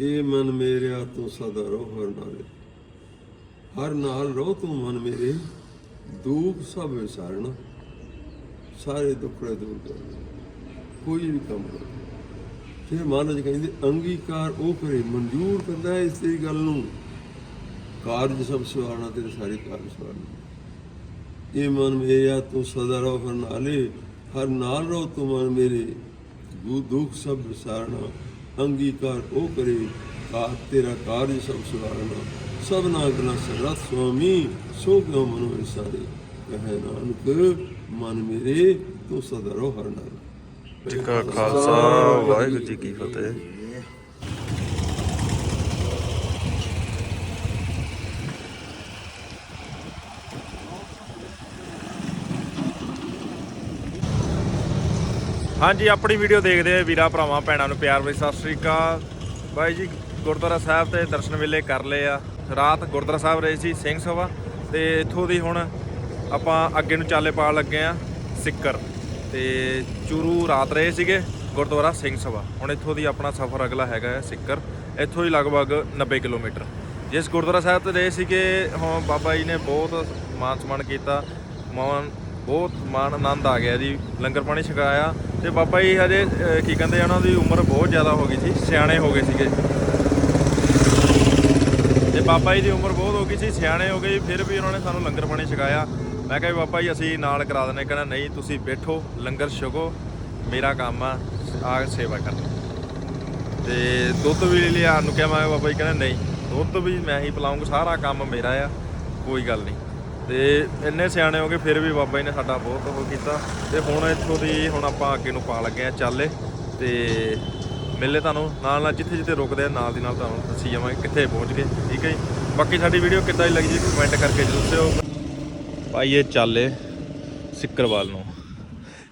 ਇਹ ਮਨ ਮੇਰਿਆ ਤੂੰ ਸਦਾ ਰਹੋ ਹਰ ਨਾਲੇ ਹਰ ਨਾਲ ਰਹੋ ਤੂੰ ਮਨ ਮੇਰੇ, ਦੁੱਖ ਸਭ ਵਿਸਾਰਨਾ। ਸਾਰੇ ਦੁੱਖੜੇ ਦੂਰ ਕਰ। ਕੋਈ ਵੀ ਕੰਮ ਕਰ। ਫਿਰ ਮਹਾਰਾਜ ਕਹਿੰਦੇ, ਅੰਗੀਕਾਰ ਉਹ ਕਰੇ, ਮਨਜ਼ੂਰ ਕਰਦਾ ਇਸ ਤੇਰੀ ਗੱਲ ਨੂੰ। ਕਾਰਜ ਸਭ ਸਵਾਰਨਾ, ਤੇਰੇ ਸਾਰੇ ਕਾਰਜ ਸਵਾਰਨਾ। ਇਹ ਮਨ ਮੇਰਿਆ ਤੂੰ ਸਦਾ ਰਹੋ ਹਰ ਨਾਲੇ ਹਰ ਨਾਲ ਰਹੋ ਤੂੰ ਮਨ ਮੇਰੇ। ਦੂ ਦੁੱਖ ਸਭ ਵਿਸਾਰਨਾ। ਅੰਗੀਕਾਰ ਉਹ ਕਰੇ ਕਾ ਤੇਰਾ ਕਾਰਜ ਸਭ ਸਵਾਰਨਾ ਸਭਨਾ ਗਨਾ ਸਰਤ ਸੁਆਮੀ, ਸੋ ਕਿਉ ਮਨੋ ਵਿਸਾਰੇ ਕਹੇ ਨਾਨਕ, ਮਨ ਮੇਰੇ, ਤੂੰ ਸਦਾ ਰੋ ਹਰ ਨਾਲ ਜੀ ਕਾ ਖਾਲਸਾ, ਵਾਹਿਗੁਰੂ ਜੀ ਕੀ ਫਤਿਹ। ਹਾਂਜੀ, ਆਪਣੀ ਵੀਡੀਓ ਦੇਖਦੇ ਵੀਰਾ ਭਰਾਵਾਂ, ਭੈਣਾਂ ਨੂੰ ਪਿਆਰ ਭਰੀ ਸਤਿ ਸ੍ਰੀ ਅਕਾਲ। ਬਾਈ ਜੀ, ਗੁਰਦੁਆਰਾ ਸਾਹਿਬ ਤੇ ਦਰਸ਼ਨ ਵੇਲੇ ਕਰ ਲਏ ਆ। ਰਾਤ ਗੁਰਦੁਆਰਾ ਸਾਹਿਬ ਰਹੇ ਸੀ ਸਿੰਘ ਸਭਾ ਤੇ ਇੱਥੋਂ ਦੀ ਹੁਣ ਆਪਾਂ ਅੱਗੇ ਨੂੰ ਚਾਲੇ ਪਾਣ ਲੱਗੇ ਆ ਸਿੱਕਰ। ਤੇ ਚੂਰੂ ਰਾਤ ਰਹੇ ਸੀਗੇ ਗੁਰਦੁਆਰਾ ਸਿੰਘ ਸਭਾ। ਹੁਣ ਇੱਥੋਂ ਦੀ ਆਪਣਾ ਸਫ਼ਰ ਅਗਲਾ ਹੈਗਾ ਹੈ ਸਿੱਕਰ। ਇੱਥੋਂ ਹੀ ਲਗਭਗ 90 ਕਿਲੋਮੀਟਰ। ਜਿਸ ਗੁਰਦੁਆਰਾ ਸਾਹਿਬ ਤੇ ਰਹੇ ਸੀਗੇ ਹੁਣ ਬਾਬਾ ਜੀ ਨੇ ਬਹੁਤ ਮਾਨ ਸਨਮਾਨ ਕੀਤਾ। ਮਾਨ ਬਹੁਤ ਮਾਣ ਆਨੰਦ ਆ ਗਿਆ ਜੀ। ਲੰਗਰ ਪਾਣੀ ਛਕਾਇਆ ਤੇ ਬਾਬਾ ਜੀ ਹਜੇ ਕੀ ਕਹਿੰਦੇ ਉਹਨਾਂ ਦੀ ਉਮਰ ਬਹੁਤ ਜ਼ਿਆਦਾ ਹੋ ਗਈ ਸੀ, ਸਿਆਣੇ ਹੋ ਗਏ ਸੀਗੇ। ਤੇ ਬਾਬਾ ਜੀ ਦੀ ਉਮਰ ਬਹੁਤ ਹੋ ਗਈ ਸੀ, ਸਿਆਣੇ ਹੋ ਗਏ ਫਿਰ ਵੀ ਉਹਨਾਂ ਨੇ ਸਾਨੂੰ ਲੰਗਰ ਪਾਣੀ ਛਕਾਇਆ। ਮੈਂ ਕਿਹਾ ਵੀ ਬਾਬਾ ਜੀ, ਅਸੀਂ ਨਾਲ ਕਰਾ ਦਿੰਦੇ ਕਹਿੰਦਾ, ਨਹੀਂ, ਤੁਸੀਂ ਬੈਠੋ, ਲੰਗਰ ਛਕੋ, ਮੇਰਾ ਕੰਮ ਆ ਆ ਸੇਵਾ ਕਰਨੀ। ਤੇ ਦੁੱਧ ਵੀ ਲਿਆ ਨੂੰ ਕਿਹਾ, ਮੈਂ ਕਿਹਾ, ਬਾਬਾ ਜੀ ਕਹਿੰਦਾ, ਨਹੀਂ, ਦੁੱਧ ਵੀ ਮੈਂ ਹੀ ਪਿਲਾਉਂਗਾ ਸਾਰਾ ਕੰਮ ਮੇਰਾ ਆ, ਕੋਈ ਗੱਲ ਨਹੀਂ। ਤੇ ਇੰਨੇ ਸਿਆਣੇ ਹੋ ਗਏ, ਫਿਰ ਵੀ ਬਾਬਾ ਜੀ ਨੇ ਸਾਡਾ ਬਹੁਤ ਉਹ ਕੀਤਾ। ਤੇ ਹੁਣ ਇੱਥੋਂ ਦੀ ਹੁਣ ਆਪਾਂ ਅੱਗੇ ਨੂੰ ਪਾ ਲੱਗੇ ਆ ਚਾਲੇ ਤੇ ਮਿਲੇ ਤੁਹਾਨੂੰ, ਨਾਲ ਨਾਲ ਜਿੱਥੇ ਜਿੱਥੇ ਰੁਕਦੇ ਆ, ਨਾਲ ਦੀ ਨਾਲ ਤੁਹਾਨੂੰ ਦੱਸੀ ਜਾਵਾਂਗੇ ਕਿੱਥੇ ਪਹੁੰਚ ਗਏ। ਠੀਕ ਹੈ ਜੀ? ਬਾਕੀ ਸਾਡੀ ਵੀਡੀਓ ਕਿੱਦਾਂ ਦੀ ਲੱਗੀ ਜੀ ਕਮੈਂਟ ਕਰਕੇ ਜ਼ਰੂਰ ਦਿਓ ਭਾਈ, ਇਹ ਚਾਲੇ ਸਿੱਕਰਵਾਲ ਨੂੰ।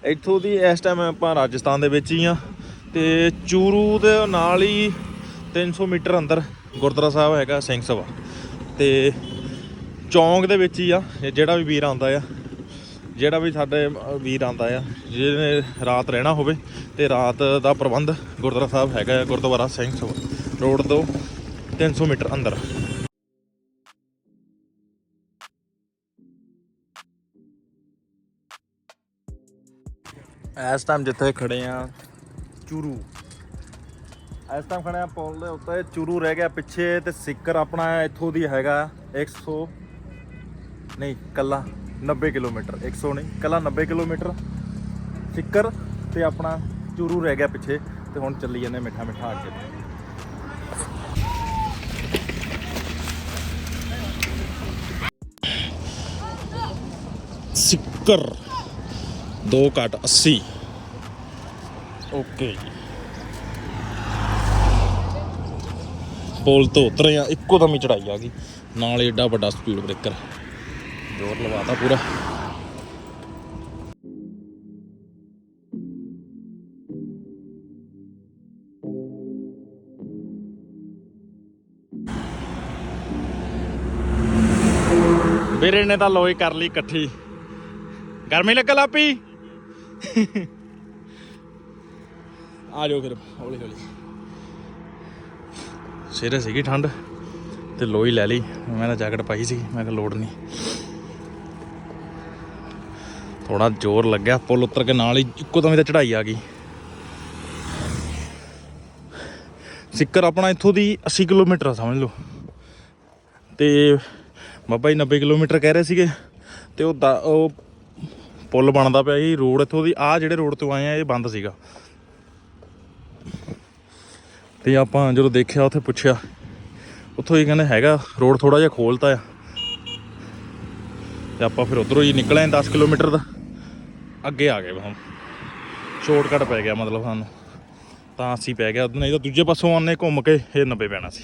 ਇੱਥੋਂ ਦੀ ਇਸ ਟਾਈਮ ਆਪਾਂ ਰਾਜਸਥਾਨ ਦੇ ਵਿੱਚ ਹੀ ਆ ਤੇ ਚੂਰੂ ਦੇ ਨਾਲ ਹੀ 300 ਮੀਟਰ ਅੰਦਰ ਗੁਰਦੁਆਰਾ ਸਾਹਿਬ ਹੈਗਾ, ਸਿੰਘ ਸਭਾ। ਤੇ ਚੌਂਕ ਦੇ ਵਿੱਚ ਹੀ ਆ ਜਿਹੜਾ ਵੀ ਵੀਰ ਆਉਂਦਾ ਆ ਜਿਹੜਾ ਵੀ ਸਾਡੇ ਵੀਰ ਆਉਂਦਾ ਆ ਜਿਹਨੇ ਰਾਤ ਰਹਿਣਾ ਹੋਵੇ ਤੇ ਰਾਤ ਦਾ ਪ੍ਰਬੰਧ ਗੁਰਦੁਆਰਾ ਸਾਹਿਬ ਹੈਗਾ ਹੈ, ਗੁਰਦੁਆਰਾ ਸਿੰਘ ਸਭਾ ਰੋਡ ਤੋਂ 300 ਮੀਟਰ ਅੰਦਰ। ਇਸ ਟਾਈਮ ਜਿੱਥੇ ਖੜੇ ਆ ਚੂਰੂ। ਇਸ ਟਾਈਮ ਖੜੇ ਆ ਪੁਲ ਦੇ ਉੱਤੇ ਚੂਰੂ ਰਹਿ ਗਿਆ ਪਿੱਛੇ ਤੇ ਸਿੱਕਰ ਆਪਣਾ ਇੱਥੋਂ ਦੀ ਹੈਗਾ 100 ਨਹੀਂ, ਕੱਲਾ 90 ਕਿਲੋਮੀਟਰ 100 ਨਹੀਂ, ਕੱਲਾ 90 ਕਿਲੋਮੀਟਰ। ਸਿੱਕਰ ਤੇ ਆਪਣਾ ਚੂਰੂ ਰਹਿ ਗਿਆ ਪਿੱਛੇ ਤੇ ਹੁਣ ਚੱਲੀ ਜਾਂਦੇ ਮਿੱਠਾ ਮਿੱਠਾ ਅੱਗੇ। ਸਿੱਕਰ। 2 ਘੱਟ 80 ਓਕੇ ਜੀ। ਪੁਲ ਤੋਂ ਉਤਰੇ ਆ ਇੱਕੋ ਦਮ ਹੀ ਚੜਾਈ ਆ ਗਈ। ਨਾਲ ਹੀ ਏਡਾ ਵੱਡਾ ਸਪੀਡ ਬ੍ਰੇਕਰ ਜ਼ੋਰ ਲਵਾਤਾ ਪੂਰਾ। ਵੀਰੇ ਨੇ ਤਾਂ ਲੋਈ ਕਰ ਲਈ ਇਕੱਠੀ। ਗਰਮੀ ਲੱਗ ਲਾਪੀ ਆ ਜਾਓ ਫਿਰ, ਹੌਲੀ ਹੌਲੀ। ਸਿਰੇ ਸੀਗੀ ਠੰਡ ਤੇ ਲੋਈ ਲੈ ਲਈ। ਮੈਂ ਤਾਂ ਜੈਕਟ ਪਾਈ ਸੀ ਮੈਂ ਕਿਹਾ ਲੋੜ ਨਹੀਂ ਥੋੜਾ ਜ਼ੋਰ ਲੱਗਿਆ। ਪੁੱਲ ਉਤਰ ਕੇ ਨਾਲ ਹੀ ਇੱਕੋ ਦਮ ਤੇ ਚੜਾਈ ਆ ਗਈ। ਸਿੱਕਰ ਆਪਣਾ ਇੱਥੋਂ ਦੀ 80 ਕਿਲੋਮੀਟਰ ਆ, ਸਮਝ ਲਓ। ਤੇ ਬਾਬਾ ਜੀ 90 ਕਿਲੋਮੀਟਰ ਕਹਿ ਰਹੇ ਸੀਗੇ। ਤੇ ਉਹ ਦਾ- ਉਹ ਪੁਲ ਬਣਦਾ ਪਿਆ ਸੀ ਰੋਡ ਇੱਥੋਂ ਦੀ। ਆ ਜਿਹੜੇ ਰੋਡ ਤੋਂ ਆਏ ਆ, ਇਹ ਬੰਦ ਸੀਗਾ। ਤੇ ਆਪਾਂ ਜਦੋਂ ਦੇਖਿਆ, ਉੱਥੇ ਪੁੱਛਿਆ, ਉੱਥੋਂ ਹੀ ਕਹਿੰਦੇ ਹੈਗਾ, ਰੋਡ ਥੋੜਾ ਜਿਹਾ ਖੋਲਤਾ ਆ। ਤੇ ਆਪਾਂ ਫਿਰ ਉਧਰੋਂ ਹੀ ਨਿਕਲੇ 10 ਕਿਲੋਮੀਟਰ ਦਾ। ਅੱਗੇ ਆ ਗਏ, ਹੁਣ ਸ਼ਾਰਟਕਟ ਪੈ ਗਿਆ ਮਤਲਬ ਸਾਨੂੰ। ਤਾਂ ਅਸੀਂ ਪੈ ਗਿਆ। ਨਹੀਂ ਤਾਂ ਦੂਜੇ ਪਾਸੋਂ ਆਨੇ ਘੁੰਮ ਕੇ ਇਹ 90 ਪੈਣਾ ਸੀ।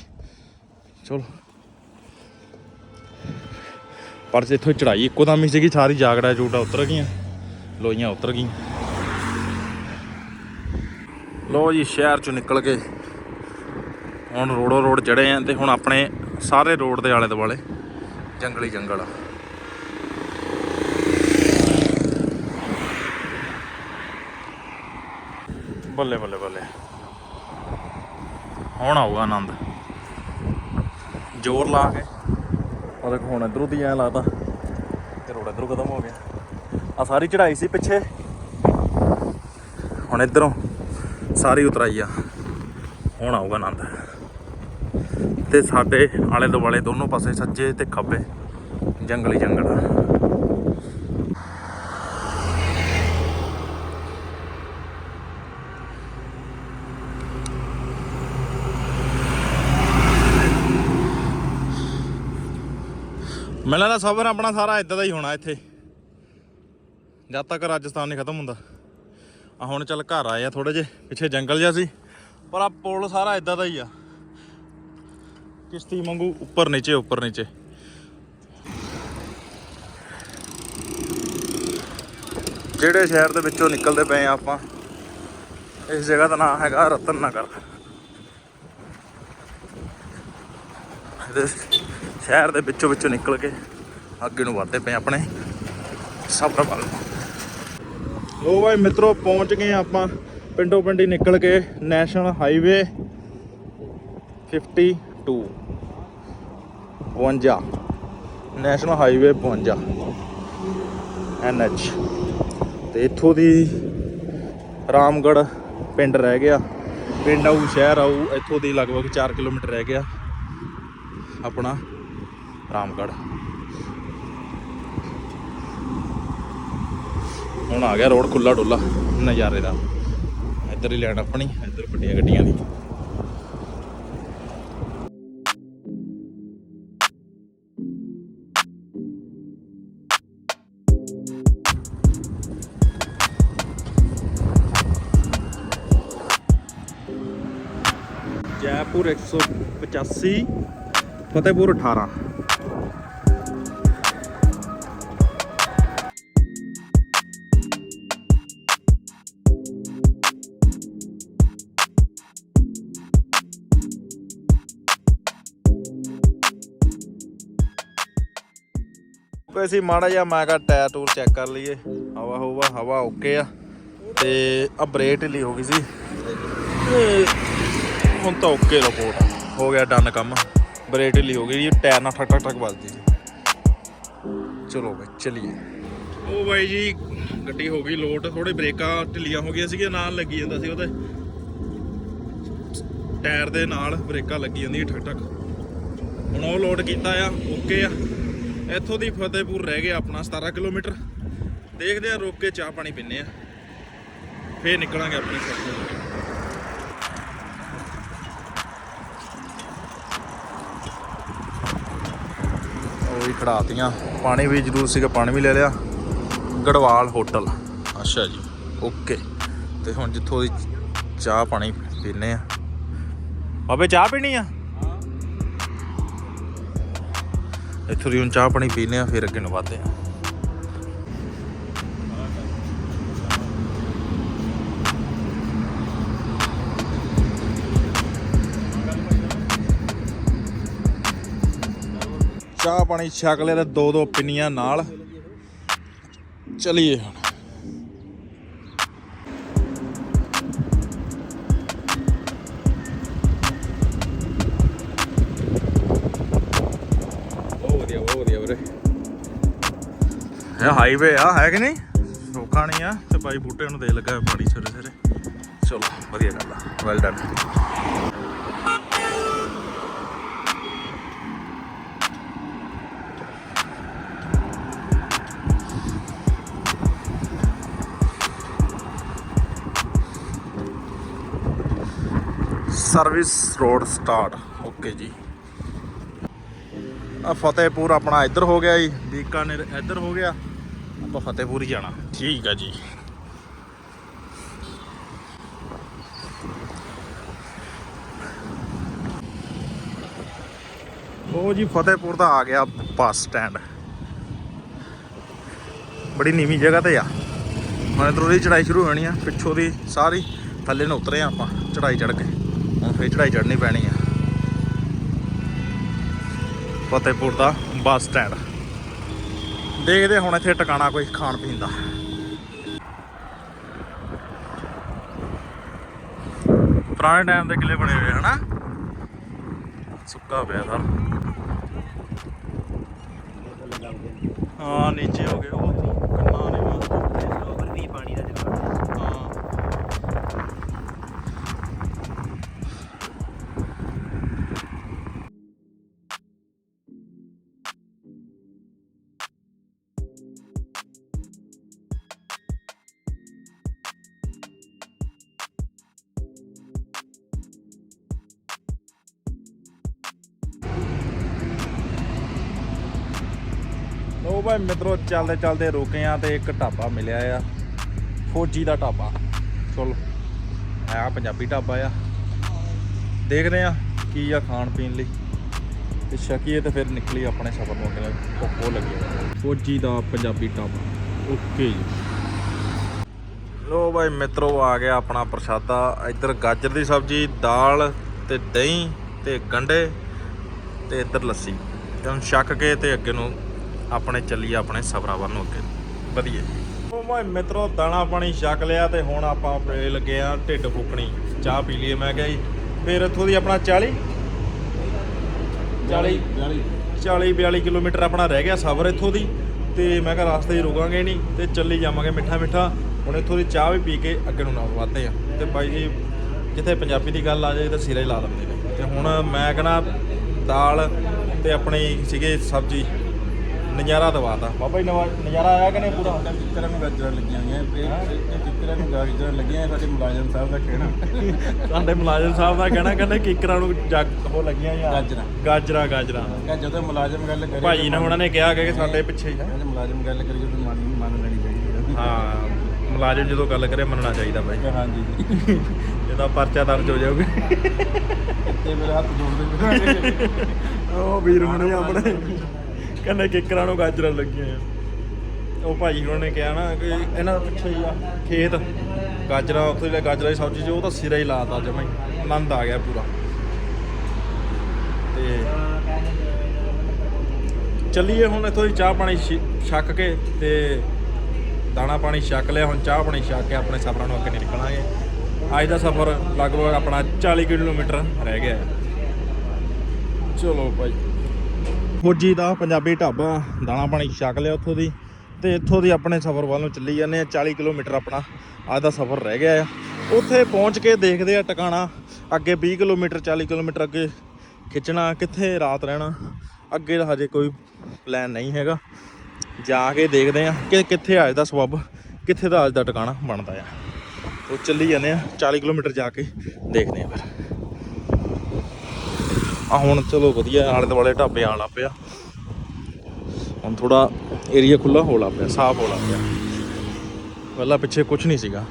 ਚਲੋ। ਪਰ ਇੱਥੋਂ ਚੜਾਈ ਇੱਕੋ ਦਮ ਹੀ ਸੀਗੀ, ਸਾਰੀ ਜਾਗੜਾ ਜੂੜਾ ਉਤਰ ਗਈਆਂ। ਲੋਈਆਂ ਉਤਰ ਗਈਆਂ। ਲੋ ਜੀ, ਸ਼ਹਿਰ ਚੋਂ ਨਿਕਲ ਕੇ ਹੁਣ ਰੋੜੋ ਰੋਡ ਚੜੇ ਆ ਤੇ ਹੁਣ ਆਪਣੇ ਸਾਰੇ ਰੋਡ ਦੇ ਆਲੇ ਦੁਆਲੇ ਜੰਗਲੀ ਜੰਗਲ ਆ। ਬੱਲੇ ਬੱਲੇ ਬੱਲੇ। ਹੁਣ ਆਊਗਾ ਆਨੰਦ। ਜ਼ੋਰ ਲਾ ਕੇ। ਉਹ ਦੇਖੋ, ਹੁਣ ਇਧਰੋਂ ਦੀ ਐ ਲੱਗਦਾ ਤੇ ਰੋਡ ਇਧਰੋਂ ਖਤਮ ਹੋ ਗਿਆ। ਆ ਸਾਰੀ ਚੜਾਈ ਸੀ ਪਿੱਛੇ। ਹੁਣ ਇਧਰੋਂ ਸਾਰੀ ਉਤਰਾਈ ਆ। ਹੁਣ ਆਊਗਾ ਆਨੰਦ। ਤੇ ਸਾਡੇ ਆਲੇ ਦੁਆਲੇ ਦੋਨੋਂ ਪਾਸੇ ਸੱਜੇ ਤੇ ਖੱਬੇ ਜੰਗਲੀ ਜੰਗਲ ਆ। ਮੈਨੂੰ ਲੱਗਦਾ ਸਫ਼ਰ ਆਪਣਾ ਸਾਰਾ ਇਦਾਂ ਦਾ ਹੀ ਹੋਣਾ ਇੱਥੇ। ਜਦ ਤੱਕ ਰਾਜਸਥਾਨ ਨਹੀਂ ਖਤਮ ਹੁੰਦਾ। ਆ ਹੁਣ ਚੱਲ ਘਰ ਆਏ ਆ ਥੋੜੇ ਜੇ ਪਿੱਛੇ ਜੰਗਲ ਜਿਹਾ ਸੀ। ਪਰ ਆ ਪੁਲ ਸਾਰਾ ਇਦਾਂ ਦਾ ਹੀ ਆ। ਕਿਸ਼ਤੀ ਵਾਂਗੂ ਉੱਪਰ ਨੀਚੇ ਉੱਪਰ ਨੀਚੇ। ਜਿਹੜੇ ਸ਼ਹਿਰ ਦੇ ਵਿੱਚੋਂ ਨਿਕਲਦੇ ਪਏ ਆ ਆਪਾਂ, ਇਸ ਜਗ੍ਹਾ ਦਾ ਨਾਮ ਹੈਗਾ ਰਤਨ ਨਗਰ। ਸ਼ਹਿਰ ਦੇ ਵਿੱਚੋਂ ਵਿੱਚੋਂ ਨਿਕਲ ਕੇ ਅੱਗੇ ਨੂੰ ਵਧਦੇ ਪਏ ਆਪਣੇ ਸਫ਼ਰ ਵੱਲ ਲੋ ਭਾਈ ਮਿੱਤਰੋ, ਪਹੁੰਚ ਗਏ ਆਪਾਂ। ਪਿੰਡੋਂ ਪਿੰਡੀ ਨਿਕਲ ਕੇ national highway 52 52 national highway 52 NH ਤੇ ਇੱਥੋਂ ਦੀ ਰਾਮਗੜ੍ਹ ਪਿੰਡ ਰਹਿ ਗਿਆ। ਪਿੰਡ ਆਊ, ਸ਼ਹਿਰ ਆਊ, ਇੱਥੋਂ ਦੀ ਲਗਭਗ 4 ਕਿਲੋਮੀਟਰ ਰਹਿ ਗਿਆ। ਆਪਣਾ ਰਾਮਗੜ੍ਹ। ਹੁਣ ਆ ਗਿਆ ਰੋਡ ਖੁੱਲਾ ਡੁੱਲਾ ਨਜ਼ਾਰੇ ਦਾ। ਇੱਧਰ ਹੀ ਲੈਣ ਆਪਣੀ, ਇੱਧਰ ਵੱਡੀਆਂ ਗੱਡੀਆਂ ਦੀ। ਜੈਪੁਰ 185 ਫਤਿਹਪੁਰ 18 ਕੋਈ ਸੀ ਮਾੜਾ ਜਿਹਾ ਮੈਂ ਕਿਹਾ ਟਾਇਰ ਟੂਰ ਚੈੱਕ ਕਰ ਲਈਏ। ਹਵਾ ਹੋਵਾ, ਹਵਾ ਓਕੇ ਆ। ਤੇ ਆ ਬ੍ਰੇਕ ਢਿੱਲੀ ਹੋ ਗਈ ਸੀ। ਤੇ ਹੁਣ ਤਾਂ ਓਕੇ ਰਿਪੋਰਟ ਹੋ ਗਿਆ ਡਨ ਕੰਮ। ਬ੍ਰੇਕ ਢਿੱਲੀ ਹੋ ਗਈ ਜੀ, ਟਾਇਰ ਨਾਲ ਠਕ ਠਕ ਠਕ ਵੱਜਦੀ ਸੀ ਚਲੋ ਬਈ, ਚਲੀਏ। ਉਹ ਬਾਈ ਜੀ, ਗੱਡੀ ਹੋ ਗਈ ਲੋਟ ਥੋੜੇ ਬ੍ਰੇਕਾਂ ਢਿੱਲੀਆਂ ਹੋ ਗਈਆਂ ਸੀਗੀਆਂ, ਨਾਲ ਲੱਗੀ ਜਾਂਦਾ ਸੀ ਉਹਦੇ। ਟਾਇਰ ਦੇ ਨਾਲ ਬ੍ਰੇਕਾਂ ਲੱਗੀ ਜਾਂਦੀਆਂ ਠਕ ਠਕ ਹੁਣ ਉਹ ਲੋਡ ਕੀਤਾ ਆ ਓਕੇ ਆ। ਇੱਥੋਂ ਦੀ ਫਤਿਹਪੁਰ ਰਹਿ ਗਿਆ ਆਪਣਾ 17 ਕਿਲੋਮੀਟਰ। ਦੇਖਦੇ ਆ, ਰੋਕ ਕੇ ਚਾਹ ਪਾਣੀ ਪੀਨੇ ਆ। ਫੇਰ ਨਿਕਲਾਂਗੇ ਆਪਣੀ ਸੜਕ ਵੀ ਖੜਾਤੀਆਂ। ਪਾਣੀ ਵੀ ਜ਼ਰੂਰ ਸੀਗਾ ਪਾਣੀ ਵੀ ਲੈ ਲਿਆ। ਗੜਵਾਲ ਹੋਟਲ। ਅੱਛਾ ਜੀ। ਓਕੇ। ਤੇ ਹੁਣ ਜਿੱਥੋਂ ਦੀ ਚਾਹ ਪਾਣੀ ਪੀਨੇ ਆ। ਬਾਬੇ ਚਾਹ ਪੀਣੀ ਆ? ਇੱਥੋਂ ਦੀ ਹੁਣ ਚਾਹ ਪਾਣੀ ਪੀਨੇ ਆ ਫਿਰ ਅੱਗੇ ਨੂੰ ਵਧਦੇ ਆ। ਚਾਹ ਪਾਣੀ ਛਕ ਲਿਆ ਤੇ ਦੋ ਦੋ ਪਿੰਨੀਆਂ ਨਾਲ। ਚਲੀਏ ਹੁਣ। ਬਹੁਤ ਵਧੀਆ ਬਹੁਤ ਵਧੀਆ ਵੀਰੇ। ਇਹ ਹਾਈਵੇ ਆ ਹੈ ਕਿ ਨਹੀਂ? ਰੋਕਾ ਨਹੀਂ ਆ। ਤੇ ਬਾਈ ਬੂਟੇ ਨੂੰ ਦੇ ਲੱਗਾ ਪਾਣੀ ਸਵੇਰੇ ਸਵੇਰੇ ਚਲੋ ਵਧੀਆ ਗੱਲ ਆ। Well done service road start okay ਜੀ। ਆ ਫਤਿਹਪੁਰ ਆਪਣਾ ਇੱਧਰ ਹੋ ਗਿਆ ਜੀ। ਬੀਕਾਨੇਰ ਇੱਧਰ ਹੋ ਗਿਆ। ਆਪਾਂ ਫਤਿਹਪੁਰ ਹੀ ਜਾਣਾ। ਠੀਕ ਆ ਜੀ। ਉਹ ਜੀ ਫਤਿਹਪੁਰ ਦਾ ਆ ਗਿਆ ਬੱਸ ਸਟੈਂਡ। ਬੜੀ ਨੀਵੀਂ ਜਗ੍ਹਾ ਤੇ ਆ। ਹੁਣ ਇੱਧਰੋਂ ਦੀ ਚੜਾਈ ਸ਼ੁਰੂ ਹੋਣੀ ਆ। ਪਿੱਛੋਂ ਦੀ ਸਾਰੀ ਥੱਲੇ ਨੂੰ ਉਤਰੇ ਆ ਆਪਾਂ ਚੜਾਈ ਚੜ ਕੇ। ਹੁਣ ਫੇਰ ਚੜਾਈ ਚੜਨੀ ਪੈਣੀ ਆ। ਫਤਿਹਪੁਰ ਦਾ ਬੱਸ ਸਟੈਂਡ। ਦੇਖਦੇ ਹੁਣ ਇੱਥੇ ਟਿਕਾਣਾ ਕੋਈ ਖਾਣ ਪੀਣ ਦਾ। ਪੁਰਾਣੇ ਟਾਈਮ ਦੇ ਕਿਲੇ ਬਣੇ ਹੋਏ ਹਨਾ? ਸੁੱਕਾ ਪਿਆ ਸਰ। ਹਾਂ, ਨੀਚੇ ਹੋ ਗਏ। ਮਿੱਤਰੋ, ਚੱਲਦੇ ਚੱਲਦੇ ਰੁਕੇ ਆ ਤੇ ਇੱਕ ਢਾਬਾ ਮਿਲਿਆ ਆ। ਫੌਜੀ ਦਾ ਢਾਬਾ। ਚਲੋ ਆ ਪੰਜਾਬੀ ਢਾਬਾ ਆ। ਦੇਖਦੇ ਆ ਕੀ ਆ ਖਾਣ ਪੀਣ ਲਈ। ਤੇ ਸ਼ਕੀਏ ਤੇ ਫਿਰ ਨਿਕਲੀ ਆਪਣੇ ਸਫ਼ਰ ਨੂੰ ਅੱਗੇ। ਭੁੱਖੋ ਲੱਗੀ ਫੌਜੀ ਦਾ ਪੰਜਾਬੀ ਢਾਬਾ। ਓਕੇ ਜੀ। ਲੋ ਭਾਈ ਮਿੱਤਰੋ, ਆ ਗਿਆ ਆਪਣਾ ਪ੍ਰਸ਼ਾਦਾ। ਇੱਧਰ ਗਾਜਰ ਦੀ ਸਬਜ਼ੀ, ਦਾਲ ਤੇ ਦਹੀਂ ਤੇ ਗੰਡੇ ਤੇ ਇੱਧਰ ਲੱਸੀ। ਤੇ ਹੁਣ ਛੱਕ ਕੇ ਤੇ ਅੱਗੇ ਨੂੰ ਆਪਣੇ ਚੱਲੀਏ ਆਪਣੇ ਸਬਰਾਂ ਵੱਲ ਨੂੰ ਅੱਗੇ। ਵਧੀਆ ਉਹ ਮੈਂ ਮਿੱਤਰੋ ਦਾਣਾ ਪਾਣੀ ਛਕ ਲਿਆ ਤੇ ਹੁਣ ਆਪਾਂ ਫੇਰ ਲੱਗੇ ਆ ਢਿੱਡ ਫੁੱਕਣੀ। ਚਾਹ ਪੀ ਲਈਏ ਮੈਂ ਕਿਹਾ ਜੀ। ਫਿਰ ਇੱਥੋਂ ਦੀ ਆਪਣਾ 40 40 40 42 ਕਿਲੋਮੀਟਰ ਆਪਣਾ ਰਹਿ ਗਿਆ ਸਫ਼ਰ ਇੱਥੋਂ ਦੀ। ਤੇ ਮੈਂ ਕਿਹਾ ਰਸਤੇ 'ਚ ਰੁਕਾਂਗੇ ਨਹੀਂ ਤੇ ਚੱਲੀ ਜਾਵਾਂਗੇ ਮਿੱਠਾ ਮਿੱਠਾ। ਹੁਣ ਇੱਥੋਂ ਦੀ ਚਾਹ ਵੀ ਪੀ ਕੇ ਅੱਗੇ ਨੂੰ ਨਾ ਵਧਦੇ ਆ। ਤੇ ਬਾਈ ਜੀ ਜਿੱਥੇ ਪੰਜਾਬੀ ਦੀ ਗੱਲ ਆ ਜਾਏ ਤਾਂ ਸਿਰੇ ਹੀ ਲਾ ਦਿੰਦੇ ਨੇ। ਤੇ ਹੁਣ ਮੈਂ ਕਹਣਾ ਦਾਲ ਤੇ ਆਪਣੀ ਸੀਗੇ ਸਬਜ਼ੀ। ਨਜ਼ਾਰਾ ਦਵਾਤਾ ਬਾਬਾ ਜੀ ਨਵਾ- ਨਜ਼ਾਰਾ ਆਇਆ ਕਿ ਨਹੀਂ ਪੂਰਾ? ਕਿੱਕਰਾਂ ਨੂੰ ਗਾਜਰਾਂ ਲੱਗੀਆਂ ਹੋਈਆਂ ਇਹ ਇਹ ਕਿੱਕਰਾਂ ਨੂੰ ਗਾਜਰਾਂ ਲੱਗੀਆਂ ਸਾਡੇ ਮੁਲਾਜ਼ਮ ਸਾਹਿਬ ਦਾ ਕਹਿਣਾ। ਸਾਡੇ ਮੁਲਾਜ਼ਮ ਸਾਹਿਬ ਦਾ ਕਹਿਣਾ ਕਹਿੰਦੇ ਕਿਕਰਾਂ ਨੂੰ ਜੱਗ ਉਹ ਲੱਗੀਆਂ ਜਾਂ ਗਾਜਰਾਂ। ਗਾਜਰਾਂ ਗਾਜਰਾਂ। ਕਿ ਜਦੋਂ ਮੁਲਾਜ਼ਮ ਗੱਲ ਕਰੇ ਭਾਜੀ ਨੇ ਉਹਨਾਂ ਨੇ ਕਿਹਾ ਕਿ ਸਾਡੇ ਪਿੱਛੇ ਹੀ ਆ। ਜਦੋਂ ਮੁਲਾਜ਼ਮ ਗੱਲ ਕਰੀ ਜਦੋਂ ਮੰਨ ਮੰਨ ਲੈਣੀ ਚਾਹੀਦੀ ਹੈ ਹਾਂ ਮੁਲਾਜ਼ਮ ਜਦੋਂ ਗੱਲ ਕਰੇ ਮੰਨਣਾ ਚਾਹੀਦਾ ਕਿ ਹਾਂਜੀ ਜੀ। ਇਹਦਾ ਪਰਚਾ ਦਰਜ ਹੋ ਜਾਊਗਾ। ਤੇ ਮੇਰੇ ਹੱਥ ਜੋੜਦੇ ਫਿਰਾਂਗੇ ਉਹ ਵੀਰ ਹੁਣੇ ਆਪਣੇ। ਕਹਿੰਦੇ ਕਿਕਰਾਂ ਨੂੰ ਗਾਜਰਾਂ ਲੱਗੀਆਂ ਆ। ਉਹ ਭਾਜੀ ਉਹਨਾਂ ਨੇ ਕਿਹਾ ਨਾ ਕਿ ਇਹਨਾਂ ਦਾ ਪਿੱਛੇ ਹੀ ਆ, ਖੇਤ। ਗਾਜਰਾਂ ਉੱਥੇ ਜਿਹੜਾ ਗਾਜਰਾਂ ਦੀ ਸਬਜ਼ੀ ਚ ਉਹ ਤਾਂ ਸਿਰਾ ਹੀ ਲਾਤਾ ਜਮਾਂ ਹੀ। ਆਨੰਦ ਆ ਗਿਆ ਪੂਰਾ। ਤੇ ਚੱਲੀਏ ਹੁਣ ਇੱਥੋਂ ਦੀ ਚਾਹ ਪਾਣੀ ਛ- ਛੱਕ ਕੇ ਤੇ ਦਾਣਾ ਪਾਣੀ ਛੱਕ ਲਿਆ। ਹੁਣ ਚਾਹ ਪਾਣੀ ਛੱਕ ਕੇ ਆਪਣੇ ਸਫ਼ਰਾਂ ਨੂੰ ਅੱਗੇ ਨਿਕਲਾਂਗੇ। ਅੱਜ ਦਾ ਸਫ਼ਰ ਲਗਭਗ ਆਪਣਾ 40 ਕਿਲੋਮੀਟਰ ਰਹਿ ਗਿਆ। ਚਲੋ ਭਾਈ। ਫੌਜੀ ਦਾ ਪੰਜਾਬੀ ਢਾਬਾ, ਦਾਣਾ ਪਾਣੀ ਛਕ ਲਿਆ ਉੱਥੋਂ ਦੀ ਤੇ ਇੱਥੋਂ ਦੀ ਆਪਣੇ ਸਫ਼ਰ ਵੱਲ ਨੂੰ ਚੱਲੀ ਜਾਂਦੇ ਆ 40 ਕਿਲੋਮੀਟਰ ਆਪਣਾ ਅੱਜ ਦਾ ਸਫ਼ਰ ਰਹਿ ਗਿਆ ਆ। ਉੱਥੇ ਪਹੁੰਚ ਕੇ ਦੇਖਦੇ ਆ ਟਿਕਾਣਾ, ਅੱਗੇ 20 ਕਿਲੋਮੀਟਰ 40 ਕਿਲੋਮੀਟਰ ਅੱਗੇ ਖਿੱਚਣਾ, ਕਿੱਥੇ ਰਾਤ ਰਹਿਣਾ, ਅੱਗੇ ਦਾ ਹਜੇ ਕੋਈ ਪਲਾਨ ਨਹੀਂ ਹੈਗਾ। ਜਾ ਕੇ ਦੇਖਦੇ ਆ ਕਿ ਕਿੱਥੇ ਅੱਜ ਦਾ ਸਬੱਬ, ਕਿੱਥੇ ਦਾ ਅੱਜ ਦਾ ਟਿਕਾਣਾ ਬਣਦਾ ਆ। ਉਹ ਚੱਲੀ ਜਾਂਦੇ ਆ 40 ਕਿਲੋਮੀਟਰ ਜਾ ਕੇ ਦੇਖਦੇ ਆ ਫਿਰ। ਆ ਹੁਣ ਚਲੋ ਵਧੀਆ, ਆਲੇ ਦੁਆਲੇ ਢਾਬੇ ਆਣ ਲੱਗ ਪਿਆ। ਹੁਣ ਥੋੜਾ ਏਰੀਆ ਖੁੱਲਾ ਹੋ ਲੱਗ ਪਿਆ, ਸਾਫ਼ ਹੋ ਲੱਗ ਪਿਆ। ਪਹਿਲਾਂ ਪਿੱਛੇ ਕੁਝ ਨਹੀਂ ਸੀਗਾ।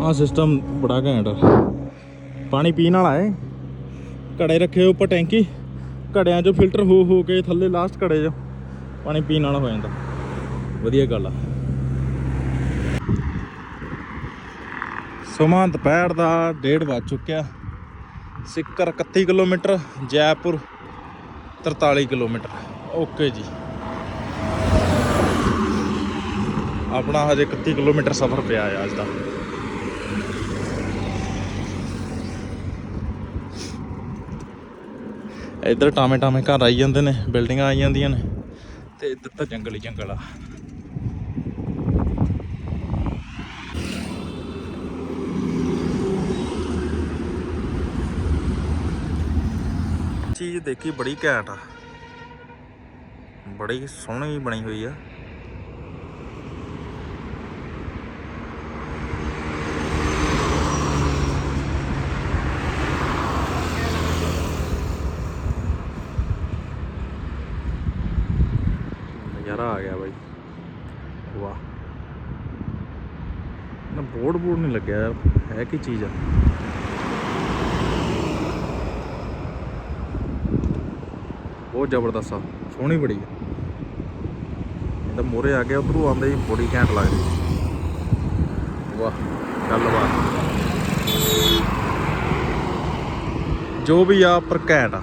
ਆ ਸਿਸਟਮ ਬੜਾ ਘੈਂਟ ਪਾਣੀ ਪੀਣ ਵਾਲਾ ਏ। ਘੜੇ ਰੱਖੇ ਉੱਪਰ ਟੈਂਕੀ। ਘੜਿਆਂ 'ਚੋਂ ਫਿਲਟਰ ਹੋ ਹੋ ਕੇ ਥੱਲੇ ਲਾਸਟ ਘੜੇ 'ਚ ਪਾਣੀ ਪੀਣ ਵਾਲਾ ਹੋ ਜਾਂਦਾ। ਵਧੀਆ ਗੱਲ ਆ। ਸਮਾਂ ਦੁਪਹਿਰ ਦਾ 1:30 ਵੱਜ ਚੁੱਕਿਆ। Sikar 31 kilometre, Jaipur 43 kilometre. Okay ਜੀ। ਆਪਣਾ ਹਜੇ 31 ਕਿਲੋਮੀਟਰ ਸਫ਼ਰ ਪਿਆ ਆ ਅੱਜ ਦਾ। ਇੱਧਰ ਟਾਮੇ ਟਾਮੇ ਘਰ ਆਈ ਜਾਂਦੇ ਨੇ, ਬਿਲਡਿੰਗਾਂ ਆਈ ਜਾਂਦੀਆਂ ਨੇ, ਤੇ ਇੱਧਰ ਤਾਂ ਜੰਗਲ ਹੀ ਜੰਗਲ ਆ। ਚੀਜ਼ ਦੇਖੀ ਬੜੀ ਘੈਂਟ ਆ। ਬੜੀ ਸੋਹਣੀ ਬਣੀ ਹੋਈ ਆ। ਨਜ਼ਾਰਾ ਆ ਗਿਆ ਬਾਈ। ਵਾਹ। ਨਾ ਬੋਰਡ ਬੋਰਡ ਨਹੀਂ ਲੱਗਿਆ ਯਾਰ। ਹੈ ਕੀ ਚੀਜ਼ ਆ? ਬਹੁਤ ਜ਼ਬਰਦਸਤ ਆ। ਸੋਹਣੀ ਬੜੀ ਆ। ਇਹਦਾ ਮੋਰੇ ਆ ਗਿਆ, ਉਧਰੋਂ ਆਉਂਦੇ ਹੀ ਬੜੀ ਘੈਂਟ ਲੱਗਦੀ। ਵਾਹ, ਗੱਲਬਾਤ। ਜੋ ਵੀ ਆ, ਪਰ ਘੈਂਟ ਆ।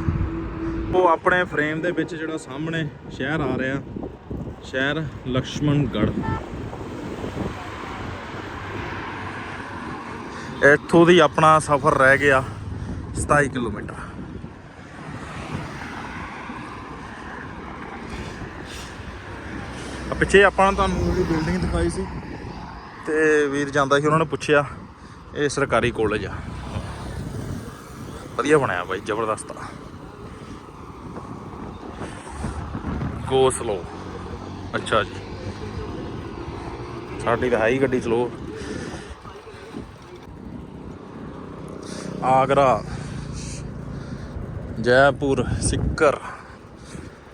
ਉਹ ਆਪਣੇ ਫਰੇਮ ਦੇ ਵਿੱਚ ਜਿਹੜਾ ਸਾਹਮਣੇ ਸ਼ਹਿਰ ਆ ਰਿਹਾ, ਸ਼ਹਿਰ ਲక్ష్ਮਣਗੜ ਇੱਥੋਂ ਦੀ ਆਪਣਾ ਸਫ਼ਰ ਰਹਿ ਗਿਆ 27 ਕਿਲੋਮੀਟਰ। ਪਿੱਛੇ ਆਪਾਂ ਤੁਹਾਨੂੰ ਜਿਹੜੀ ਬਿਲਡਿੰਗ ਦਿਖਾਈ ਸੀ ਤੇ ਵੀਰ ਜਾਂਦਾ ਸੀ, ਉਹਨਾਂ ਨੇ ਪੁੱਛਿਆ, ਇਹ ਸਰਕਾਰੀ ਕਾਲਜ ਆ। ਵਧੀਆ ਬਣਿਆ ਬਾਈ, ਜ਼ਬਰਦਸਤ ਆ। ਗੋ ਸਲੋ ਅੱਛਾ ਜੀ। ਸਾਡੀ ਤਾਂ ਹੈ ਹੀ ਗੱਡੀ ਸਲੋ ਆਗਰਾ। ਜੈਪੁਰ, ਸਿੱਕਰ।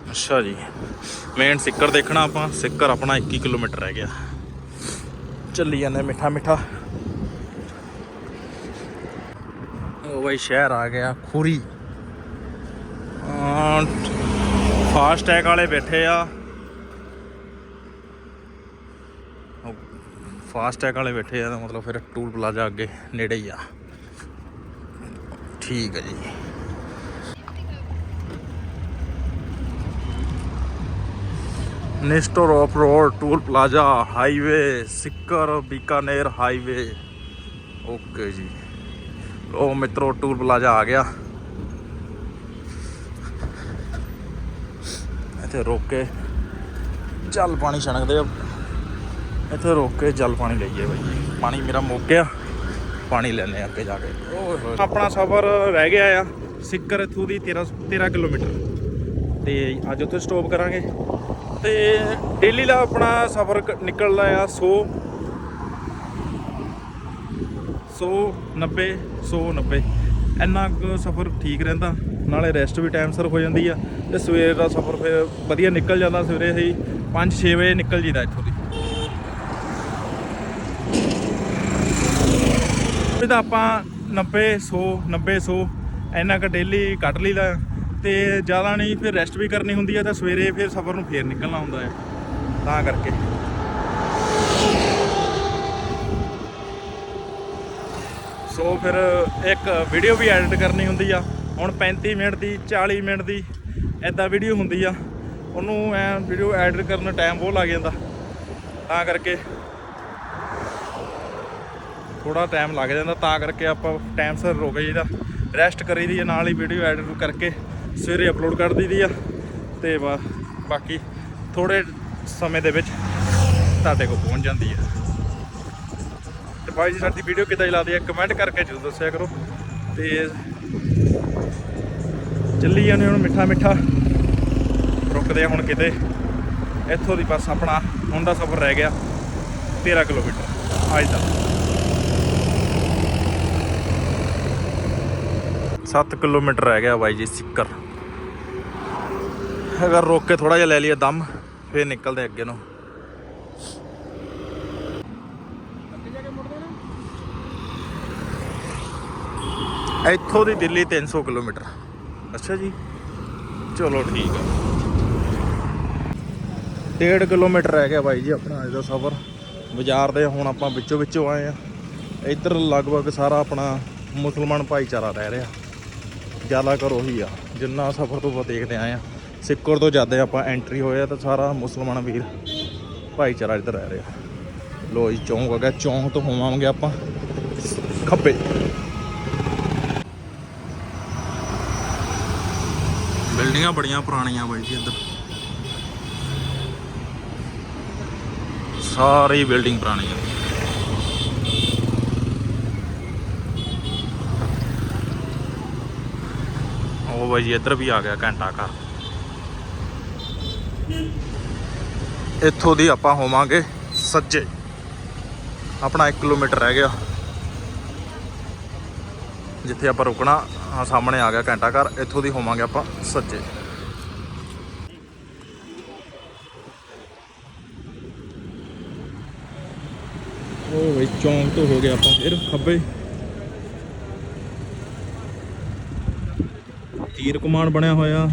ਅੱਛਾ ਜੀ। ਮੇਨ ਸਿੱਕਰ ਦੇਖਣਾ ਆਪਾਂ। ਸਿੱਕਰ ਆਪਣਾ 21 ਕਿਲੋਮੀਟਰ ਰਹਿ ਗਿਆ। ਚੱਲੀ ਜਾਂਦੇ ਮਿੱਠਾ ਮਿੱਠਾ। ਉਹ ਬਈ ਸ਼ਹਿਰ ਆ ਗਿਆ, ਖੁਰੀ। ਫਾਸਟ ਟੈਗ ਵਾਲੇ ਬੈਠੇ ਆ। ਫਾਸਟ ਟੈਗ ਵਾਲੇ ਬੈਠੇ ਆ ਤਾਂ ਮਤਲਬ ਫਿਰ ਟੂਲ ਪਲਾਜ਼ਾ ਅੱਗੇ ਨੇੜੇ ਹੀ ਆ। ਠੀਕ ਹੈ ਜੀ। ਨਿਸਟਰ of road toll plaza highway Sikar Bikaner highway okay ਜੀ। ਲੋ ਮਿੱਤਰੋ ਟੂਲ ਪਲਾਜ਼ਾ ਆ ਗਿਆ। ਇੱਥੇ ਰੋਕ ਕੇ ਜਲ ਪਾਣੀ ਛਣਕਦੇ ਆ। ਇੱਥੇ ਰੋਕ ਕੇ ਜਲ ਪਾਣੀ ਲਈਏ ਬਾਈ ਪਾਣੀ ਮੇਰਾ ਮੁੱਕ ਗਿਆ। ਪਾਣੀ ਲੈਣੇ ਅੱਗੇ ਜਾ ਕੇ। ਆਪਣਾ ਸਫ਼ਰ ਰਹਿ ਗਿਆ ਆ। ਸਿੱਕਰ ਇੱਥੋਂ ਦੀ 13 13 ਕਿਲੋਮੀਟਰ। ਤੇ ਅੱਜ ਉੱਥੇ ਸਟਾਪ ਕਰਾਂਗੇ। ਤੇ ਡੇਲੀ ਦਾ ਆਪਣਾ ਸਫ਼ਰ ਨਿਕਲਦਾ ਆ 100 100 90 100 90 ਇੰਨਾ ਕੁ ਸਫ਼ਰ ਠੀਕ ਰਹਿੰਦਾ, ਨਾਲੇ ਰੈਸਟ ਵੀ ਟਾਈਮ ਸਿਰ ਹੋ ਜਾਂਦੀ ਆ, ਤੇ ਸਵੇਰ ਦਾ ਸਫ਼ਰ ਫਿਰ ਵਧੀਆ ਨਿਕਲ ਜਾਂਦਾ, ਸਵੇਰੇ ਅਸੀਂ 5-6 ਵਜੇ ਨਿਕਲ ਜੀਦਾ ਇੱਥੋਂ ਦੀ। ਇਹਦਾ ਆਪਾਂ 90 100 90 100 ਇੰਨਾ ਕੁ ਡੇਲੀ ਕੱਢ ਲਈਦਾ। ਤੇ ਜ਼ਿਆਦਾ ਨਹੀਂ, ਫਿਰ ਰੈਸਟ ਵੀ ਕਰਨੀ ਹੁੰਦੀ ਆ ਤਾਂ ਸਵੇਰੇ ਫਿਰ ਸਫ਼ਰ ਨੂੰ ਫੇਰ ਨਿਕਲਣਾ ਹੁੰਦਾ ਹੈ ਤਾਂ ਕਰਕੇ। ਸੋ ਫਿਰ ਇੱਕ ਵੀਡੀਓ ਵੀ ਐਡਿਟ ਕਰਨੀ ਹੁੰਦੀ ਆ। ਹੁਣ 35 ਮਿੰਟ ਦੀ 40 ਮਿੰਟ ਦੀ ਐਦਾਂ ਵੀਡੀਓ ਹੁੰਦੀ ਆ। ਉਹਨੂੰ ਐ ਵੀਡੀਓ ਐਡਿਟ ਕਰਨ ਟਾਈਮ ਬਹੁਤ ਲੱਗ ਜਾਂਦਾ। ਤਾਂ ਕਰਕੇ ਥੋੜਾ ਟਾਈਮ ਲੱਗ ਜਾਂਦਾ। ਤਾਂ ਕਰਕੇ ਆਪਾਂ ਟਾਈਮ ਸਿਰ ਰੁਕ ਜਾਈਦਾ। ਰੈਸਟ ਕਰੀਦੀ ਆ, ਨਾਲ ਹੀ ਵੀਡੀਓ ਐਡਿਟ ਕਰਕੇ। ਸਵੇਰੇ ਅਪਲੋਡ ਕਰ ਦਈਦੀ ਆ ਤੇ ਬਾਕੀ ਥੋੜੇ ਸਮੇਂ ਦੇ ਵਿੱਚ ਤੁਹਾਡੇ ਕੋਲ ਪਹੁੰਚ ਜਾਂਦੀ ਹੈ ਤੇ ਭਾਈ ਜੀ, ਸਾਡੀ ਵੀਡੀਓ ਕਿੱਦਾਂ ਦੀ ਲੱਗਦੀ ਹੈ ਕਮੈਂਟ ਕਰਕੇ ਜ਼ਰੂਰ ਦੱਸਿਆ ਕਰੋ। ਤੇ ਚੱਲੀ ਜਾਂਦੇ ਹੁਣ ਮਿੱਠਾ ਮਿੱਠਾ। ਰੁਕਦੇ ਆ ਹੁਣ ਕਿਤੇ। ਇੱਥੋਂ ਦੀ ਬਸ ਆਪਣਾ ਹੁਣ ਦਾ ਸਫ਼ਰ ਰਹਿ ਗਿਆ। 13 ਕਿਲੋਮੀਟਰ। ਅੱਜ ਦਾ। 7 ਕਿਲੋਮੀਟਰ ਰਹਿ ਗਿਆ ਬਾਈ ਜੀ, ਸਿੱਕਰ। ਅਗਰ ਰੋਕ ਕੇ ਥੋੜਾ ਜਿਹਾ ਲੈ ਲਈਏ ਦਮ, ਫੇਰ ਨਿਕਲਦੇ ਅੱਗੇ ਨੂੰ। ਇੱਥੋਂ ਦੀ ਦਿੱਲੀ 300 ਕਿਲੋਮੀਟਰ। ਅੱਛਾ ਜੀ। ਚਲੋ ਠੀਕ ਹੈ 1.5 ਕਿਲੋਮੀਟਰ ਰਹਿ ਗਿਆ ਬਾਈ ਜੀ ਆਪਣਾ ਅੱਜ ਦਾ ਸਫ਼ਰ। ਬਾਜ਼ਾਰ ਦੇ ਹੁਣ ਆਪਾਂ ਵਿੱਚੋਂ ਵਿੱਚੋਂ ਆਏ ਆ। ਇੱਧਰ ਲਗਭਗ ਸਾਰਾ ਆਪਣਾ ਮੁਸਲਮਾਨ ਭਾਈਚਾਰਾ ਰਹਿ ਰਿਹਾ। ਜ਼ਿਆਦਾ ਕਰ ਹੀ ਆ। ਜਿੰਨਾ ਸਫ਼ਰ ਤੋਂ ਆਪਾਂ ਦੇਖਦੇ ਆਏ ਆ। ਸਿੱਕਰ ਤੋਂ ਜਦ ਆਪਾਂ ਐਂਟਰੀ ਹੋਏ ਆ ਤਾਂ ਸਾਰਾ ਮੁਸਲਮਾਨ ਵੀਰ ਭਾਈਚਾਰਾ ਇੱਧਰ ਰਹਿ ਰਿਹਾ। ਲੋ ਜੀ, ਚੌਂਕ ਆ ਗਿਆ। ਚੌਂਕ ਤੋਂ ਹੋਵਾਂਗੇ ਆਪਾਂ ਖੱਬੇ। ਬਿਲਡਿੰਗਾਂ ਬੜੀਆਂ ਪੁਰਾਣੀਆਂ ਬਾਈ ਜੀ ਇੱਧਰ। ਸਾਰੀ ਬਿਲਡਿੰਗ ਪੁਰਾਣੀ ਆ। ਉਹ ਬਾਈ ਜੀ ਇੱਧਰ ਵੀ ਆ ਗਿਆ ਘੰਟਾ ਘਰ। ਇੱਥੋਂ ਦੀ ਆਪਾਂ ਹੋਵਾਂਗੇ ਸੱਜੇ। ਆਪਣਾ 1 ਕਿਲੋਮੀਟਰ ਰਹਿ ਗਿਆ। ਜਿੱਥੇ ਆਪਾਂ ਰੁਕਣਾ ਆ ਸਾਹਮਣੇ ਆ ਗਿਆ ਘੰਟਾ ਘਰ। ਇੱਥੋਂ ਦੀ ਹੋਵਾਂਗੇ ਆਪਾਂ ਸੱਜੇ। ਉਹ ਬਈ, ਚੌਂਕ ਤੋਂ ਹੋ ਗਿਆ ਆਪਾਂ ਫਿਰ ਖੱਬੇ। ਤੀਰ ਕਮਾਨ ਬਣਿਆ ਹੋਇਆ।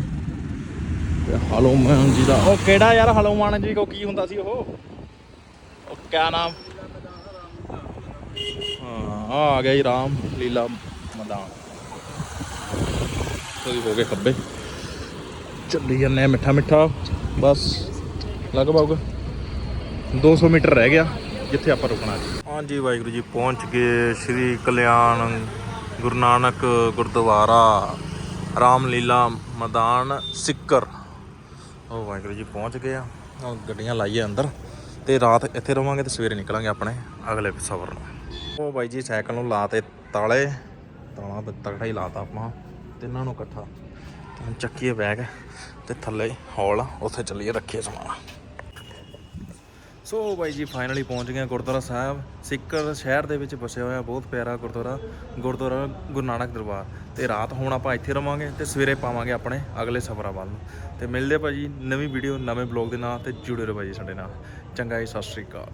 ਹਲੂਮਾਨ ਜੀ ਦਾ। ਉਹ ਕਿਹੜਾ ਯਾਰ ਹਲੂਮਾਨ ਜੀ ਕੋ ਕੀ ਹੁੰਦਾ ਸੀ ਉਹ? ਉਹ ਕਿਆ ਨਾਮ? ਹਾਂ ਆ ਗਿਆ ਜੀ ਰਾਮ ਲੀਲਾ ਮੈਦਾਨ। ਤੋਂ ਹੋ ਗਏ ਖੱਬੇ। ਚੱਲੀ ਜਾਂਦੇ ਮਿੱਠਾ ਮਿੱਠਾ। ਬਸ ਲਗਭਗ 200 ਮੀਟਰ ਰਹਿ ਗਿਆ ਜਿੱਥੇ ਆਪਾਂ ਰੁਕਣਾ ਜੀ ਹਾਂਜੀ ਵਾਹਿਗੁਰੂ ਜੀ ਪਹੁੰਚ ਗਏ ਸ਼੍ਰੀ ਕਲਿਆਣ ਗੁਰੂ ਨਾਨਕ ਗੁਰਦੁਆਰਾ ਰਾਮਲੀਲਾ ਮੈਦਾਨ ਸਿੱਕਰ। ਉਹ ਵਾਹਿਗੁਰੂ ਜੀ ਪਹੁੰਚ ਗਏ ਆ। ਹੁਣ ਗੱਡੀਆਂ ਲਾਈਏ ਅੰਦਰ ਤੇ ਰਾਤ ਇੱਥੇ ਰਵਾਂਗੇ ਤੇ ਸਵੇਰੇ ਨਿਕਲਾਂਗੇ ਆਪਣੇ ਅਗਲੇ ਸਫ਼ਰ ਨੂੰ। ਉਹ ਬਾਈ ਜੀ ਸਾਈਕਲ ਨੂੰ ਲਾਤੇ ਤਾਲੇ, ਤਾਲਾ ਤਕੜਾ ਹੀ ਲਾਤਾ ਆਪਾਂ, ਤਿੰਨਾਂ ਨੂੰ ਇਕੱਠਾ। ਹੁਣ ਚੱਕੀਏ ਬੈਗ ਤੇ ਥੱਲੇ ਹੌਲ, ਉੱਥੇ ਚੱਲੀਏ ਰੱਖੀਏ ਸਮਾਨ। ਸੋ ਬਾਈ ਜੀ ਫਾਈਨਲੀ ਪਹੁੰਚ ਗਏ ਗੁਰਦੁਆਰਾ ਸਾਹਿਬ। ਸਿੱਕਰ ਸ਼ਹਿਰ ਦੇ ਵਿੱਚ ਵਸਿਆ ਹੋਇਆ ਬਹੁਤ ਪਿਆਰਾ ਗੁਰਦੁਆਰਾ ਗੁਰਦੁਆਰਾ ਗੁਰੂ ਨਾਨਕ ਦਰਬਾਰ। ਤੇ ਰਾਤ ਹੁਣ ਆਪਾਂ ਇੱਥੇ ਰਵਾਂਗੇ ਤੇ ਸਵੇਰੇ ਪਾਵਾਂਗੇ ਆਪਣੇ ਅਗਲੇ ਸਫ਼ਰਾਂ ਵੱਲ ਨੂੰ। ਤੇ ਮਿਲਦੇ ਭਾਜੀ ਨਵੀਂ ਵੀਡੀਓ ਨਵੇਂ ਬਲੌਗ ਦੇ ਨਾਲ ਤੇ ਜੁੜੇ ਰਹੋ ਭਾਜੀ ਸਾਡੇ ਨਾਲ। ਚੰਗਾ ਜੀ, ਸਤਿ ਸ਼੍ਰੀ ਅਕਾਲ।